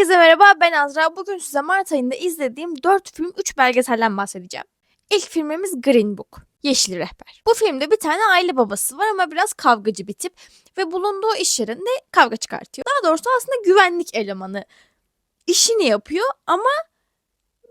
Herkese merhaba ben Azra. Bugün size Mart ayında izlediğim 4 film 3 belgeselden bahsedeceğim. İlk filmimiz Green Book. Yeşil Rehber. Bu filmde bir tane aile babası var ama biraz kavgacı bir tip ve bulunduğu iş yerinde kavga çıkartıyor. Daha doğrusu aslında güvenlik elemanı işini yapıyor ama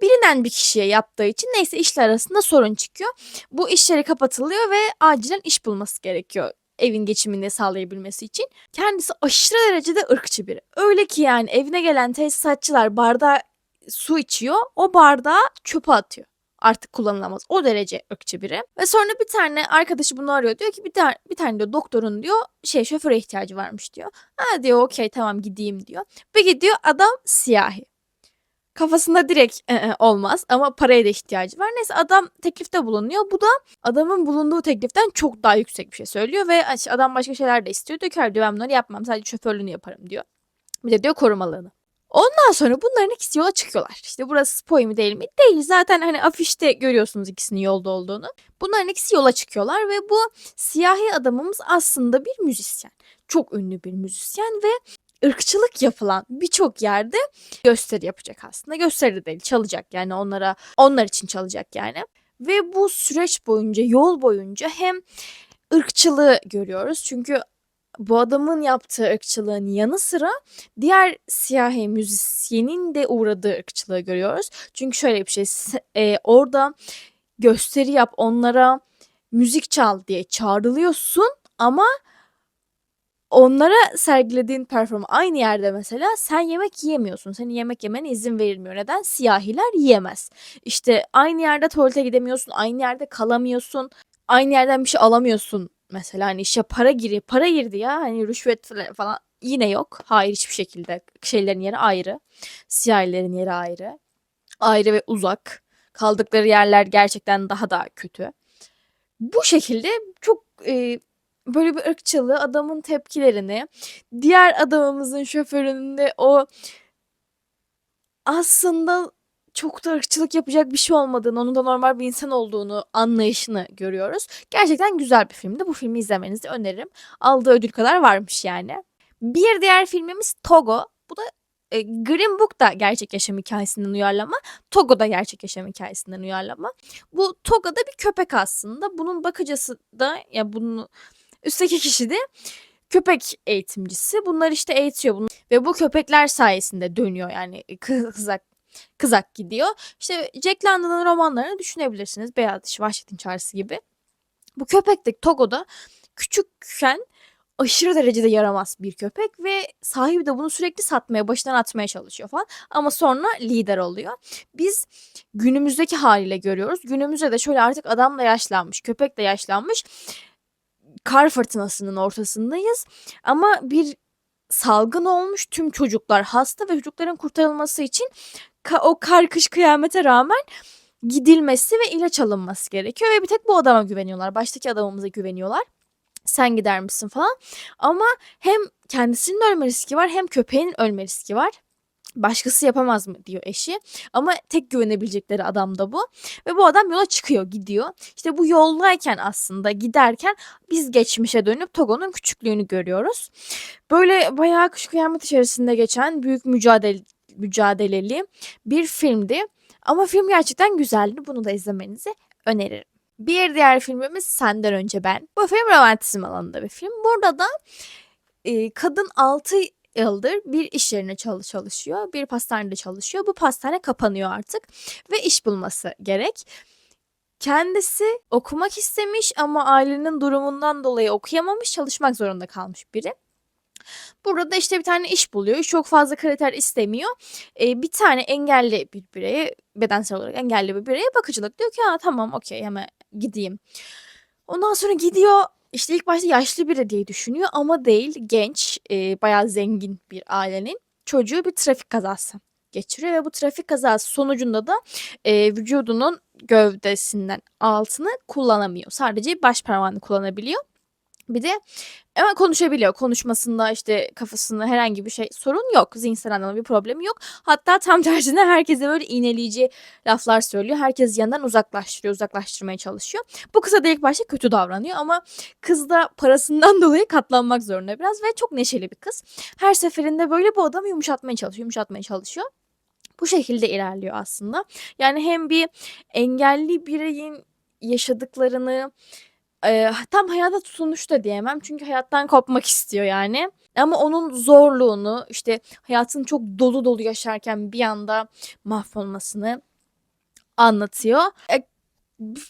bilinen bir kişiye yaptığı için neyse işler arasında sorun çıkıyor. Bu iş yeri kapatılıyor ve acilen iş bulması gerekiyor evin geçimini sağlayabilmesi için. Kendisi aşırı derecede ırkçı biri. Öyle ki yani evine gelen tesisatçılar bardağa su içiyor. O bardağı çöpe atıyor. Artık kullanılamaz. O derece ırkçı biri. Ve sonra bir tane arkadaşı bunu arıyor. Diyor ki bir tane, bir tane diyor doktorun diyor şey şoföre ihtiyacı varmış diyor. Ha diyor okey tamam gideyim diyor. Bir gidiyor adam siyahi. Kafasında direkt "E, e, olmaz ama paraya da ihtiyacı var. Neyse adam teklifte bulunuyor. Bu da adamın bulunduğu tekliften çok daha yüksek bir şey söylüyor ve adam başka şeyler de istiyor. Diyor ki diyor ben bunları yapmam sadece şoförlüğünü yaparım diyor. Bir de diyor korumalığını. Ondan sonra bunların ikisi yola çıkıyorlar. İşte burası spoy mu değil mi? Değil. Zaten hani afişte görüyorsunuz ikisinin yolda olduğunu. Bunların ikisi yola çıkıyorlar ve bu siyahi adamımız aslında bir müzisyen. Çok ünlü bir müzisyen ve ırkçılık yapılan birçok yerde gösteri yapacak aslında. Gösteri de değil, çalacak yani onlara onlar için çalacak yani. Ve bu süreç boyunca, yol boyunca hem ırkçılığı görüyoruz. Çünkü bu adamın yaptığı ırkçılığın yanı sıra diğer siyahi müzisyenin de uğradığı ırkçılığı görüyoruz. Çünkü şöyle bir şey, e, orada gösteri yap, onlara müzik çal diye çağrılıyorsun ama onlara sergilediğin performans aynı yerde mesela sen yemek yiyemiyorsun. Senin yemek yemene izin verilmiyor. Neden? Siyahiler yiyemez. İşte aynı yerde tuvalete gidemiyorsun, aynı yerde kalamıyorsun, aynı yerden bir şey alamıyorsun. Mesela hani işe para giri, para girdi ya hani rüşvet falan yine yok. Hayır hiçbir şekilde şeylerin yeri ayrı. Siyahilerin yeri ayrı. Ayrı ve uzak. Kaldıkları yerler gerçekten daha da kötü. Bu şekilde çok e, böyle bir ırkçılığı adamın tepkilerini diğer adamımızın şoförünün de o aslında çok da ırkçılık yapacak bir şey olmadığını, onun da normal bir insan olduğunu anlayışını görüyoruz. Gerçekten güzel bir filmdi. Bu filmi izlemenizi öneririm. Aldığı ödül kadar varmış yani. Bir diğer filmimiz Togo. Bu da e, Green Book da gerçek yaşam hikayesinden uyarlama. Togo da gerçek yaşam hikayesinden uyarlama. Bu Togo'da bir köpek aslında. Bunun bakıcısı da ya bunun üstteki kişi de köpek eğitimcisi. Bunlar işte eğitiyor bunu ve bu köpekler sayesinde dönüyor yani kı- kızak kızak gidiyor. İşte Jack London'ın romanlarını düşünebilirsiniz. Beyaz Diş, Vahşetin Çağrısı gibi. Bu köpek de Togo'da küçükken aşırı derecede yaramaz bir köpek ve sahibi de bunu sürekli satmaya, başından atmaya çalışıyor falan. Ama sonra lider oluyor. Biz günümüzdeki haliyle görüyoruz. Günümüzde de şöyle artık adam da yaşlanmış, köpek de yaşlanmış. Kar fırtınasının ortasındayız. Ama bir salgın olmuş. Tüm çocuklar hasta ve çocukların kurtarılması için ka- o kar kış kıyamete rağmen gidilmesi ve ilaç alınması gerekiyor ve bir tek bu adama güveniyorlar. Baştaki adamımıza güveniyorlar. Sen gider misin falan. Ama hem kendisinin ölme riski var hem köpeğin ölme riski var. Başkası yapamaz mı diyor eşi. Ama tek güvenebilecekleri adam da bu. Ve bu adam yola çıkıyor, gidiyor. İşte bu yoldayken aslında giderken biz geçmişe dönüp Togo'nun küçüklüğünü görüyoruz. Böyle bayağı kış kıyamet içerisinde geçen büyük mücadele mücadeleli bir filmdi. Ama film gerçekten güzeldi. Bunu da izlemenizi öneririm. Bir diğer filmimiz Senden Önce Ben. Bu film romantizm alanında bir film. Burada da e, kadın 6 yıldır bir iş yerine çalış çalışıyor. Bir pastanede çalışıyor. Bu pastane kapanıyor artık ve iş bulması gerek. Kendisi okumak istemiş ama ailenin durumundan dolayı okuyamamış, çalışmak zorunda kalmış biri. Burada işte bir tane iş buluyor. Çok fazla kriter istemiyor. Ee, bir tane engelli bir bireye, bedensel olarak engelli bir bireye bakıcılık diyor ki ha tamam okey hemen gideyim. Ondan sonra gidiyor işte ilk başta yaşlı biri diye düşünüyor ama değil genç e, bayağı zengin bir ailenin çocuğu bir trafik kazası geçiriyor ve bu trafik kazası sonucunda da e, vücudunun gövdesinden altını kullanamıyor. Sadece baş parmağını kullanabiliyor. Bir de ama konuşabiliyor. Konuşmasında işte kafasında herhangi bir şey sorun yok. Zihinsel anlamda bir problemi yok. Hatta tam tersine herkese böyle iğneleyici laflar söylüyor. Herkes yanından uzaklaştırıyor, uzaklaştırmaya çalışıyor. Bu kıza da ilk başta kötü davranıyor ama kız da parasından dolayı katlanmak zorunda biraz ve çok neşeli bir kız. Her seferinde böyle bu adamı yumuşatmaya çalışıyor, yumuşatmaya çalışıyor. Bu şekilde ilerliyor aslında. Yani hem bir engelli bireyin yaşadıklarını Eee, tam hayata tutunmuş da diyemem çünkü hayattan kopmak istiyor yani. Ama onun zorluğunu, işte, hayatını çok dolu dolu yaşarken bir anda mahvolmasını anlatıyor. E,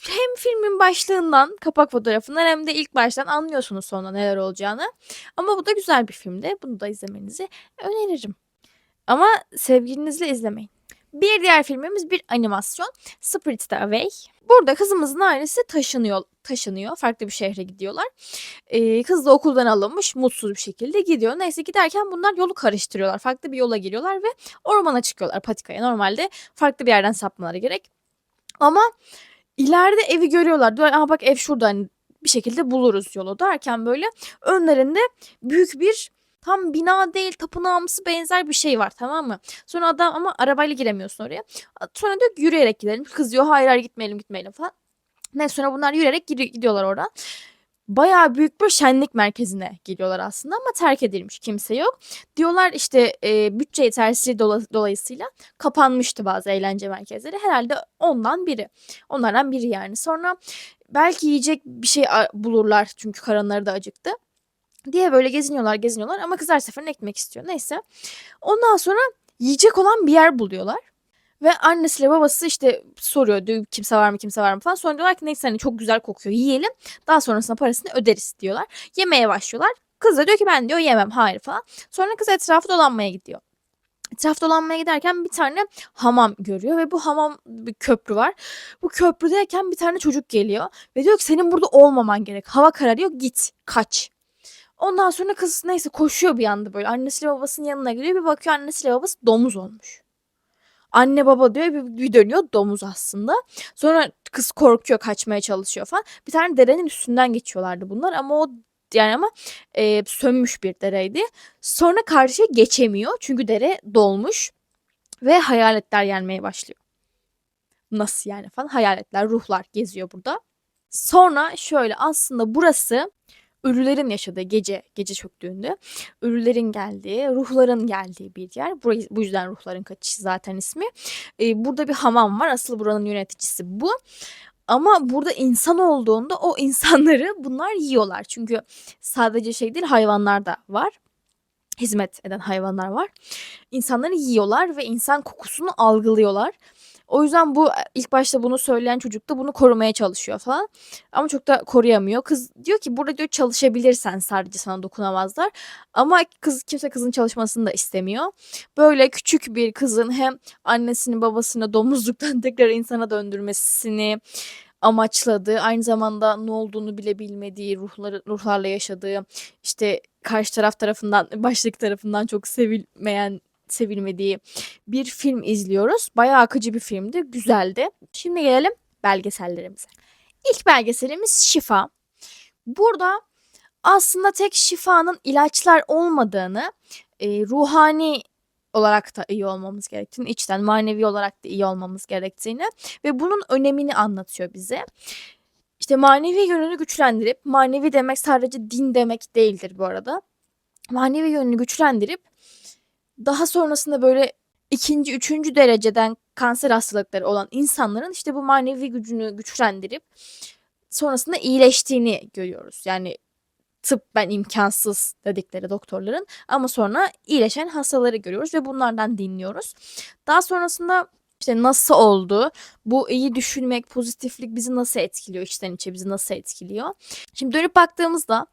hem filmin başlığından, kapak fotoğrafından hem de ilk baştan anlıyorsunuz sonunda neler olacağını. Ama bu da güzel bir filmdi. Bunu da izlemenizi öneririm. Ama sevgilinizle izlemeyin. Bir diğer filmimiz bir animasyon. Spirited Away. Burada kızımızın ailesi taşınıyor taşınıyor. Farklı bir şehre gidiyorlar. Ee, kız da okuldan alınmış mutsuz bir şekilde gidiyor. Neyse giderken bunlar yolu karıştırıyorlar. Farklı bir yola giriyorlar ve ormana çıkıyorlar patikaya. Normalde farklı bir yerden sapmaları gerek. Ama ileride evi görüyorlar. Diyorlar Aa, bak ev şurada hani bir şekilde buluruz yolu derken böyle önlerinde büyük bir tam bina değil tapınağımsı benzer bir şey var tamam mı? Sonra adam ama arabayla giremiyorsun oraya. Sonra diyor yürüyerek gidelim. Kız diyor hayır hayır gitmeyelim gitmeyelim falan. Ne sonra bunlar yürüyerek gidiyorlar oradan. Bayağı büyük bir şenlik merkezine geliyorlar aslında ama terk edilmiş kimse yok. Diyorlar işte e, bütçe yetersizliği dola- dolayısıyla kapanmıştı bazı eğlence merkezleri. Herhalde ondan biri. Onlardan biri yani. Sonra belki yiyecek bir şey bulurlar çünkü karınları da acıktı diye böyle geziniyorlar geziniyorlar ama kız her seferinde ekmek istiyor. Neyse. Ondan sonra yiyecek olan bir yer buluyorlar. Ve annesiyle babası işte soruyor diyor kimse var mı kimse var mı falan. Sonra diyorlar ki neyse hani çok güzel kokuyor yiyelim. Daha sonrasında parasını öderiz diyorlar. Yemeye başlıyorlar. Kız da diyor ki ben diyor yemem hayır falan. Sonra kız etrafı dolanmaya gidiyor. Etrafı dolanmaya giderken bir tane hamam görüyor ve bu hamam bir köprü var. Bu köprüdeyken bir tane çocuk geliyor ve diyor ki senin burada olmaman gerek. Hava kararıyor git kaç. Ondan sonra kız neyse koşuyor bir anda böyle annesiyle babasının yanına gidiyor bir bakıyor annesiyle babası domuz olmuş. Anne baba diyor bir, bir dönüyor domuz aslında. Sonra kız korkuyor kaçmaya çalışıyor falan. Bir tane derenin üstünden geçiyorlardı bunlar ama o yani ama e, sönmüş bir dereydi. Sonra karşıya geçemiyor çünkü dere dolmuş ve hayaletler gelmeye başlıyor. Nasıl yani falan hayaletler ruhlar geziyor burada. Sonra şöyle aslında burası ölülerin yaşadığı gece, gece çöktüğünde ölülerin geldiği, ruhların geldiği bir yer. Burayı, bu yüzden ruhların kaçışı zaten ismi. Ee, burada bir hamam var. Asıl buranın yöneticisi bu. Ama burada insan olduğunda o insanları bunlar yiyorlar. Çünkü sadece şey değil hayvanlar da var hizmet eden hayvanlar var. İnsanları yiyorlar ve insan kokusunu algılıyorlar. O yüzden bu ilk başta bunu söyleyen çocuk da bunu korumaya çalışıyor falan. Ama çok da koruyamıyor. Kız diyor ki burada diyor çalışabilirsen sadece sana dokunamazlar. Ama kız kimse kızın çalışmasını da istemiyor. Böyle küçük bir kızın hem annesini babasını domuzluktan tekrar insana döndürmesini amaçladığı, aynı zamanda ne olduğunu bile bilmediği, ruhları, ruhlarla yaşadığı, işte karşı taraf tarafından, baştaki tarafından çok sevilmeyen sevilmediği bir film izliyoruz. Bayağı akıcı bir filmdi. Güzeldi. Şimdi gelelim belgesellerimize. İlk belgeselimiz Şifa. Burada aslında tek şifanın ilaçlar olmadığını, e, ruhani olarak da iyi olmamız gerektiğini, içten manevi olarak da iyi olmamız gerektiğini ve bunun önemini anlatıyor bize. İşte manevi yönünü güçlendirip, manevi demek sadece din demek değildir bu arada. Manevi yönünü güçlendirip daha sonrasında böyle ikinci, üçüncü dereceden kanser hastalıkları olan insanların işte bu manevi gücünü güçlendirip sonrasında iyileştiğini görüyoruz. Yani tıp ben imkansız dedikleri doktorların ama sonra iyileşen hastaları görüyoruz ve bunlardan dinliyoruz. Daha sonrasında işte nasıl oldu? Bu iyi düşünmek, pozitiflik bizi nasıl etkiliyor? içten içe bizi nasıl etkiliyor? Şimdi dönüp baktığımızda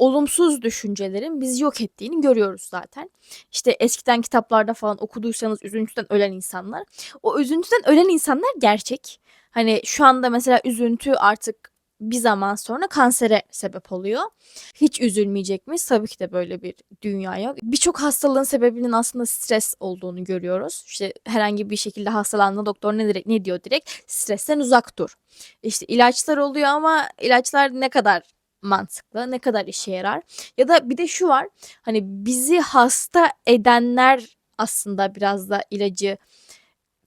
olumsuz düşüncelerin bizi yok ettiğini görüyoruz zaten. İşte eskiden kitaplarda falan okuduysanız üzüntüden ölen insanlar. O üzüntüden ölen insanlar gerçek. Hani şu anda mesela üzüntü artık bir zaman sonra kansere sebep oluyor. Hiç üzülmeyecek mi? Tabii ki de böyle bir dünya yok. Birçok hastalığın sebebinin aslında stres olduğunu görüyoruz. İşte herhangi bir şekilde hastalandığında doktor ne, ne diyor direkt? Stresten uzak dur. İşte ilaçlar oluyor ama ilaçlar ne kadar mantıklı, ne kadar işe yarar? Ya da bir de şu var, hani bizi hasta edenler aslında biraz da ilacı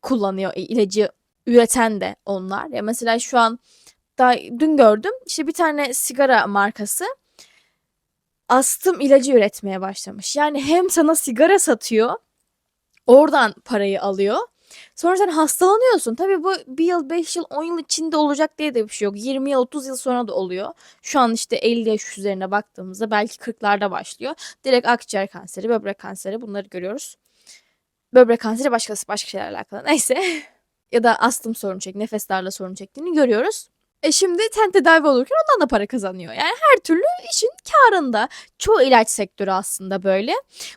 kullanıyor, e, ilacı üreten de onlar. Ya mesela şu an daha dün gördüm, işte bir tane sigara markası astım ilacı üretmeye başlamış. Yani hem sana sigara satıyor, oradan parayı alıyor. Sonra sen hastalanıyorsun. Tabii bu 1 yıl, 5 yıl, 10 yıl içinde olacak diye de bir şey yok. 20 yıl, 30 yıl sonra da oluyor. Şu an işte 50 yaş üzerine baktığımızda belki 40'larda başlıyor. Direkt akciğer kanseri, böbrek kanseri bunları görüyoruz. Böbrek kanseri başkası başka şeylerle alakalı. Neyse. ya da astım sorunu çek, nefes darlığı sorunu çektiğini görüyoruz. E şimdi ten tedavi olurken ondan da para kazanıyor. Yani her türlü işin karında. Çoğu ilaç sektörü aslında böyle.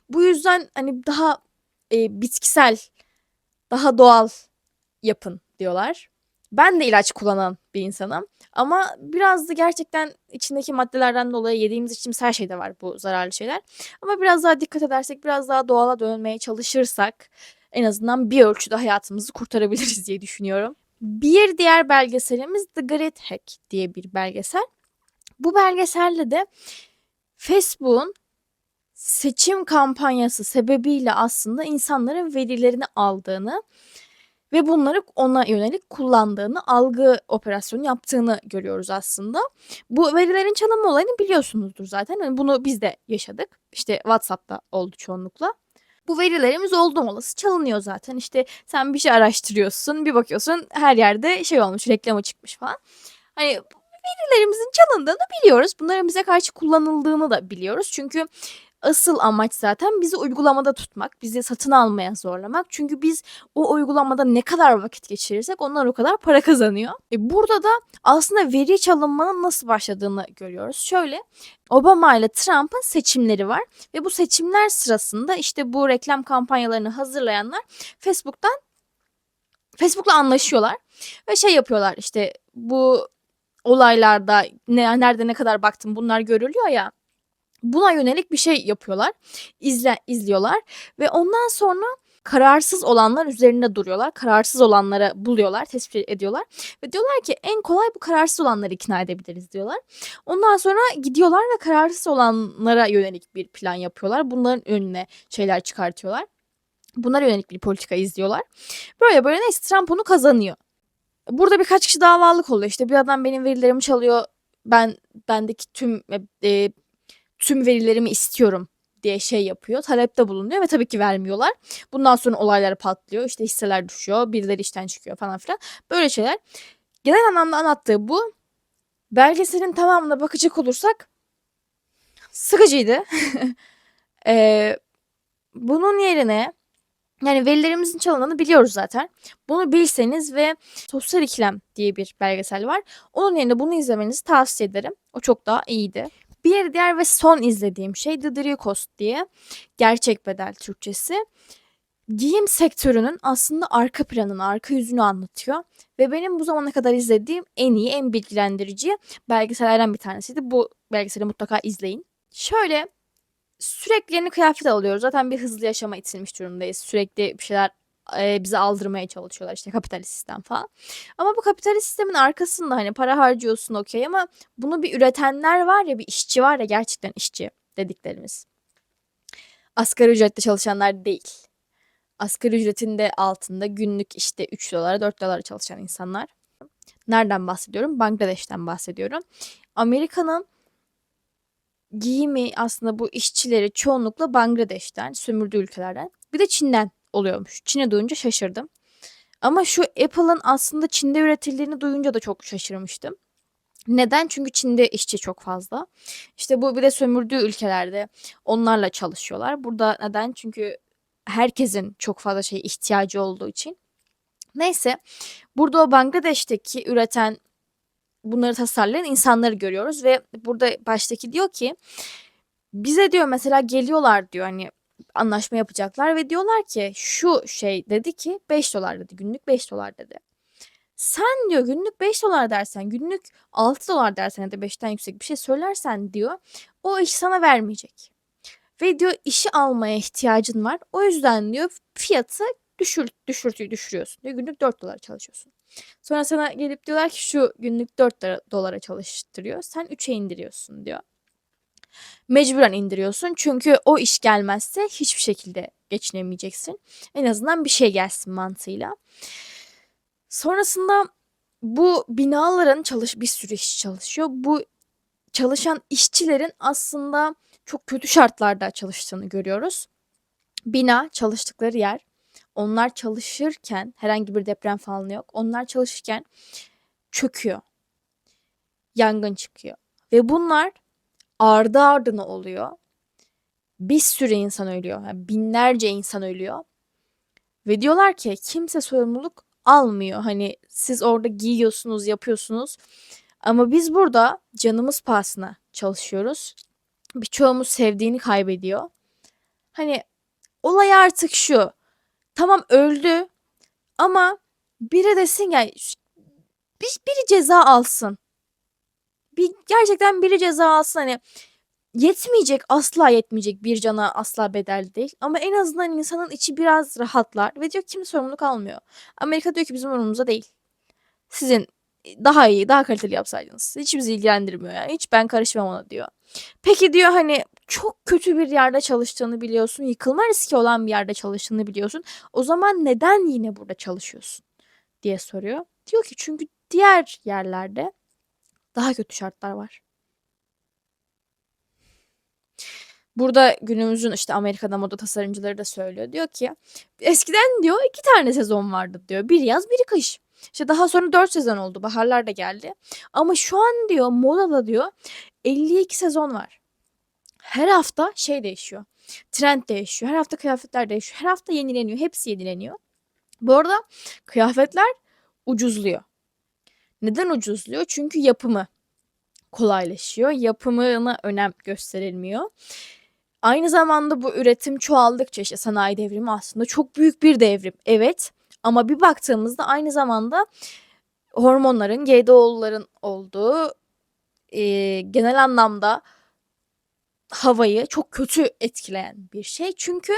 Bu yüzden hani daha e, bitkisel, daha doğal yapın diyorlar. Ben de ilaç kullanan bir insanım. Ama biraz da gerçekten içindeki maddelerden dolayı yediğimiz içtiğimiz her şeyde var bu zararlı şeyler. Ama biraz daha dikkat edersek, biraz daha doğala dönmeye çalışırsak en azından bir ölçüde hayatımızı kurtarabiliriz diye düşünüyorum. Bir diğer belgeselimiz The Great Hack diye bir belgesel. Bu belgeselde de Facebook'un seçim kampanyası sebebiyle aslında insanların verilerini aldığını ve bunları ona yönelik kullandığını, algı operasyonu yaptığını görüyoruz aslında. Bu verilerin çalınma olayını biliyorsunuzdur zaten. Yani bunu biz de yaşadık. İşte WhatsApp'ta oldu çoğunlukla. Bu verilerimiz oldum olası çalınıyor zaten. İşte sen bir şey araştırıyorsun, bir bakıyorsun her yerde şey olmuş, reklama çıkmış falan. Hani verilerimizin çalındığını biliyoruz. Bunların bize karşı kullanıldığını da biliyoruz. Çünkü asıl amaç zaten bizi uygulamada tutmak, bizi satın almaya zorlamak. Çünkü biz o uygulamada ne kadar vakit geçirirsek onlar o kadar para kazanıyor. E burada da aslında veri çalınmanın nasıl başladığını görüyoruz. Şöyle Obama ile Trump'ın seçimleri var ve bu seçimler sırasında işte bu reklam kampanyalarını hazırlayanlar Facebook'tan Facebook'la anlaşıyorlar ve şey yapıyorlar işte bu olaylarda ne, nerede ne kadar baktım bunlar görülüyor ya buna yönelik bir şey yapıyorlar. İzle, izliyorlar ve ondan sonra kararsız olanlar üzerinde duruyorlar. Kararsız olanları buluyorlar, tespit ediyorlar ve diyorlar ki en kolay bu kararsız olanları ikna edebiliriz diyorlar. Ondan sonra gidiyorlar ve kararsız olanlara yönelik bir plan yapıyorlar. Bunların önüne şeyler çıkartıyorlar. Bunlara yönelik bir politika izliyorlar. Böyle böyle neyse Trump onu kazanıyor. Burada birkaç kişi davalık oluyor. İşte bir adam benim verilerimi çalıyor. Ben bendeki tüm e, tüm verilerimi istiyorum diye şey yapıyor. Talepte bulunuyor ve tabii ki vermiyorlar. Bundan sonra olaylar patlıyor. İşte hisseler düşüyor. Birileri işten çıkıyor falan filan. Böyle şeyler. Genel anlamda anlattığı bu. Belgeselin tamamına bakacak olursak sıkıcıydı. ee, bunun yerine yani verilerimizin çalındığını biliyoruz zaten. Bunu bilseniz ve Sosyal İkilem diye bir belgesel var. Onun yerine bunu izlemenizi tavsiye ederim. O çok daha iyiydi. Bir diğer ve son izlediğim şey Cost diye. Gerçek bedel Türkçesi. Giyim sektörünün aslında arka planını, arka yüzünü anlatıyor. Ve benim bu zamana kadar izlediğim en iyi, en bilgilendirici belgesellerden bir tanesiydi. Bu belgeseli mutlaka izleyin. Şöyle sürekli yeni kıyafet alıyoruz. Zaten bir hızlı yaşama itilmiş durumdayız. Sürekli bir şeyler e, bize aldırmaya çalışıyorlar işte kapitalist sistem falan. Ama bu kapitalist sistemin arkasında hani para harcıyorsun okey ama bunu bir üretenler var ya bir işçi var ya gerçekten işçi dediklerimiz. Asgari ücretle çalışanlar değil. Asgari ücretin de altında günlük işte 3 dolara 4 dolara çalışan insanlar. Nereden bahsediyorum? Bangladeş'ten bahsediyorum. Amerika'nın giyimi aslında bu işçileri çoğunlukla Bangladeş'ten, sömürdüğü ülkelerden bir de Çin'den oluyormuş. Çin'e duyunca şaşırdım. Ama şu Apple'ın aslında Çin'de üretildiğini duyunca da çok şaşırmıştım. Neden? Çünkü Çin'de işçi çok fazla. İşte bu bir de sömürdüğü ülkelerde onlarla çalışıyorlar. Burada neden? Çünkü herkesin çok fazla şey ihtiyacı olduğu için. Neyse burada o Bangladeş'teki üreten bunları tasarlayan insanları görüyoruz ve burada baştaki diyor ki bize diyor mesela geliyorlar diyor hani anlaşma yapacaklar ve diyorlar ki şu şey dedi ki 5 dolar dedi günlük 5 dolar dedi. Sen diyor günlük 5 dolar dersen günlük 6 dolar dersen ya da 5'ten yüksek bir şey söylersen diyor o iş sana vermeyecek. Ve diyor işi almaya ihtiyacın var. O yüzden diyor fiyatı düşür, düşürtüyü düşürüyorsun diyor. Günlük 4 dolar çalışıyorsun. Sonra sana gelip diyorlar ki şu günlük 4 dolara- dolara çalıştırıyor. Sen 3'e indiriyorsun diyor. Mecburen indiriyorsun çünkü o iş gelmezse hiçbir şekilde geçinemeyeceksin. En azından bir şey gelsin mantığıyla. Sonrasında bu binaların çalış bir sürü işçi çalışıyor. Bu çalışan işçilerin aslında çok kötü şartlarda çalıştığını görüyoruz. Bina çalıştıkları yer. Onlar çalışırken herhangi bir deprem falan yok. Onlar çalışırken çöküyor. Yangın çıkıyor. Ve bunlar ardı ardına oluyor. Bir sürü insan ölüyor. Yani binlerce insan ölüyor. Ve diyorlar ki kimse sorumluluk almıyor. Hani siz orada giyiyorsunuz, yapıyorsunuz. Ama biz burada canımız pahasına çalışıyoruz. Birçoğumuz sevdiğini kaybediyor. Hani olay artık şu. Tamam öldü ama biri desin ya bir, biri ceza alsın. Bir, gerçekten biri ceza alsın hani yetmeyecek asla yetmeyecek bir cana asla bedel değil ama en azından insanın içi biraz rahatlar ve diyor kimse sorumluluk almıyor. Amerika diyor ki bizim umurumuzda değil. Sizin daha iyi, daha kaliteli yapsaydınız. Hiç bizi ilgilendirmiyor yani. Hiç ben karışmam ona diyor. Peki diyor hani çok kötü bir yerde çalıştığını biliyorsun. Yıkılma riski olan bir yerde çalıştığını biliyorsun. O zaman neden yine burada çalışıyorsun? diye soruyor. Diyor ki çünkü diğer yerlerde daha kötü şartlar var. Burada günümüzün işte Amerika'da moda tasarımcıları da söylüyor. Diyor ki eskiden diyor iki tane sezon vardı diyor. Bir yaz bir kış. İşte daha sonra 4 sezon oldu. Baharlar da geldi. Ama şu an diyor modada diyor 52 sezon var. Her hafta şey değişiyor. Trend değişiyor. Her hafta kıyafetler değişiyor. Her hafta yenileniyor. Hepsi yenileniyor. Bu arada kıyafetler ucuzluyor. Neden ucuzluyor? Çünkü yapımı kolaylaşıyor. Yapımına önem gösterilmiyor. Aynı zamanda bu üretim çoğaldıkça işte sanayi devrimi aslında çok büyük bir devrim. Evet ama bir baktığımızda aynı zamanda hormonların, GDO'ların olduğu e, genel anlamda havayı çok kötü etkileyen bir şey. Çünkü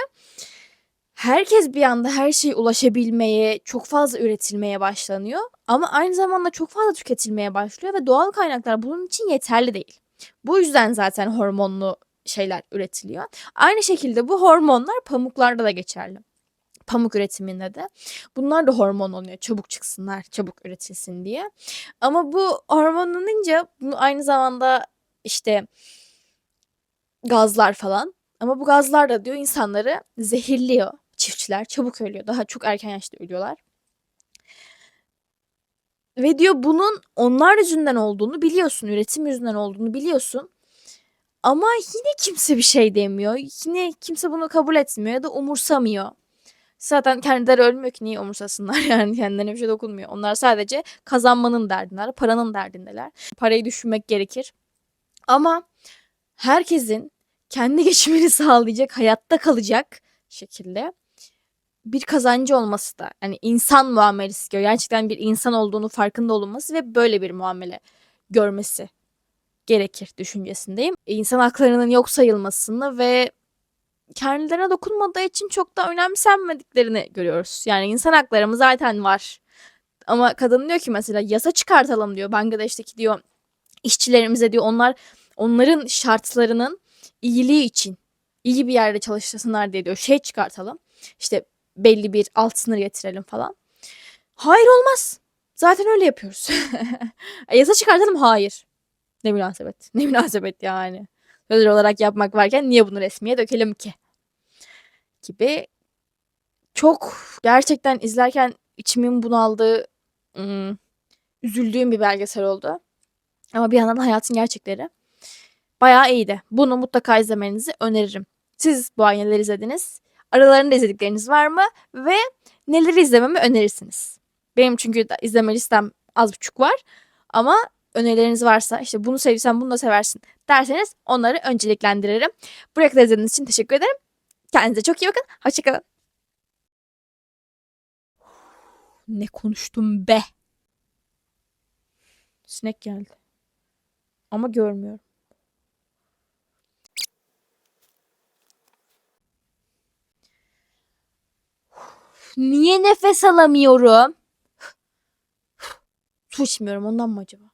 herkes bir anda her şeye ulaşabilmeye, çok fazla üretilmeye başlanıyor. Ama aynı zamanda çok fazla tüketilmeye başlıyor ve doğal kaynaklar bunun için yeterli değil. Bu yüzden zaten hormonlu şeyler üretiliyor. Aynı şekilde bu hormonlar pamuklarda da geçerli. Pamuk üretiminde de. Bunlar da hormon oluyor. Çabuk çıksınlar, çabuk üretilsin diye. Ama bu hormonlanınca bu aynı zamanda işte gazlar falan. Ama bu gazlar da diyor insanları zehirliyor. Çiftçiler çabuk ölüyor. Daha çok erken yaşta ölüyorlar. Ve diyor bunun onlar yüzünden olduğunu biliyorsun. Üretim yüzünden olduğunu biliyorsun. Ama yine kimse bir şey demiyor. Yine kimse bunu kabul etmiyor ya da umursamıyor. Zaten kendileri ölmüyor ki niye umursasınlar yani kendilerine bir şey dokunmuyor. Onlar sadece kazanmanın derdindeler, paranın derdindeler. Parayı düşünmek gerekir. Ama herkesin kendi geçimini sağlayacak, hayatta kalacak şekilde bir kazancı olması da hani insan muamelesi istiyor. Gerçekten bir insan olduğunu farkında olunması ve böyle bir muamele görmesi gerekir düşüncesindeyim. İnsan haklarının yok sayılmasını ve kendilerine dokunmadığı için çok da önemsenmediklerini görüyoruz. Yani insan haklarımız zaten var. Ama kadın diyor ki mesela yasa çıkartalım diyor. Bangladeş'teki diyor işçilerimize diyor onlar onların şartlarının iyiliği için iyi bir yerde çalıştırsınlar diye diyor şey çıkartalım. İşte belli bir alt sınır getirelim falan. Hayır olmaz. Zaten öyle yapıyoruz. Yasa çıkartalım hayır. Ne münasebet. Ne münasebet yani. Özel olarak yapmak varken niye bunu resmiye dökelim ki? Gibi çok gerçekten izlerken içimin bunaldığı, üzüldüğüm bir belgesel oldu. Ama bir yandan da hayatın gerçekleri. Bayağı iyiydi. Bunu mutlaka izlemenizi öneririm. Siz bu ay neler izlediniz? Aralarında izledikleriniz var mı? Ve neleri izlememi önerirsiniz? Benim çünkü izleme listem az buçuk var. Ama önerileriniz varsa işte bunu sevdiysen bunu da seversin derseniz onları önceliklendiririm. Buraya kadar izlediğiniz için teşekkür ederim. Kendinize çok iyi bakın. Hoşçakalın. Ne konuştum be? Sinek geldi. Ama görmüyorum. Niye nefes alamıyorum? Su içmiyorum ondan mı acaba?